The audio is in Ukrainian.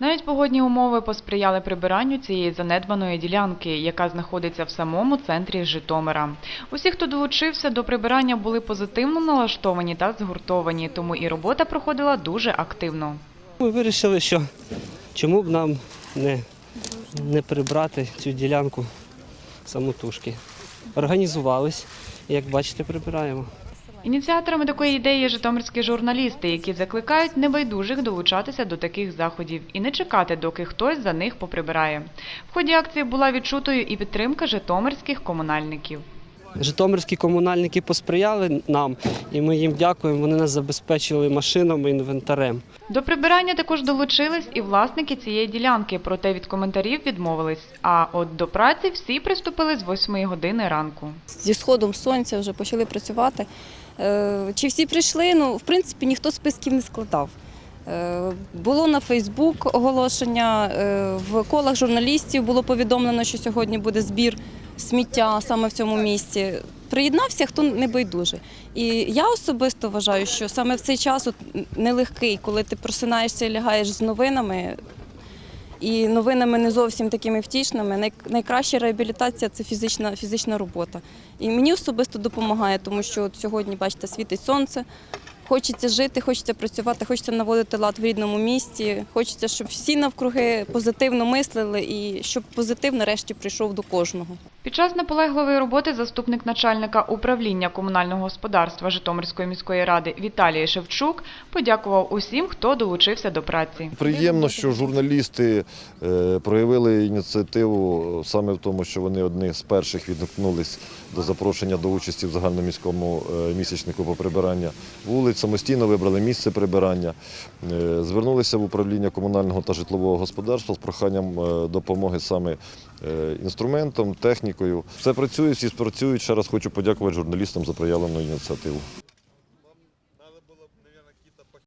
Навіть погодні умови посприяли прибиранню цієї занедбаної ділянки, яка знаходиться в самому центрі Житомира. Усі, хто долучився до прибирання, були позитивно налаштовані та згуртовані, тому і робота проходила дуже активно. Ми вирішили, що чому б нам не, не прибрати цю ділянку самотужки. Організувались, як бачите, прибираємо. Ініціаторами такої ідеї є житомирські журналісти, які закликають небайдужих долучатися до таких заходів і не чекати, доки хтось за них поприбирає. В ході акції була відчутою і підтримка житомирських комунальників. Житомирські комунальники посприяли нам, і ми їм дякуємо. Вони нас забезпечили машинами, інвентарем. До прибирання також долучились і власники цієї ділянки, проте від коментарів відмовились. А от до праці всі приступили з 8 години ранку. зі сходом сонця вже почали працювати. Е, Чи всі прийшли? Ну, в принципі, ніхто списків не складав. Е, Було на Фейсбук оголошення, е, в колах журналістів було повідомлено, що сьогодні буде збір сміття саме в цьому місці. Приєднався, хто не. І я особисто вважаю, що саме в цей час от нелегкий, коли ти просинаєшся і лягаєш з новинами, і новинами не зовсім такими втішними. Найкраща реабілітація це фізична, фізична робота. І мені особисто допомагає, тому що от сьогодні, бачите, світить сонце. Хочеться жити, хочеться працювати, хочеться наводити лад в рідному місті. Хочеться, щоб всі навкруги позитивно мислили і щоб позитив нарешті прийшов до кожного. Під час наполегливої роботи заступник начальника управління комунального господарства Житомирської міської ради Віталій Шевчук подякував усім, хто долучився до праці. Приємно, що журналісти е, проявили ініціативу саме в тому, що вони одні з перших відгукнулись до запрошення до участі в загальноміському е, місячнику по прибирання вулиць, самостійно вибрали місце прибирання, е, звернулися в управління комунального та житлового господарства з проханням допомоги саме інструментом, технікою. Все працює, всі спрацюють. Ще раз хочу подякувати журналістам за проявлену ініціативу.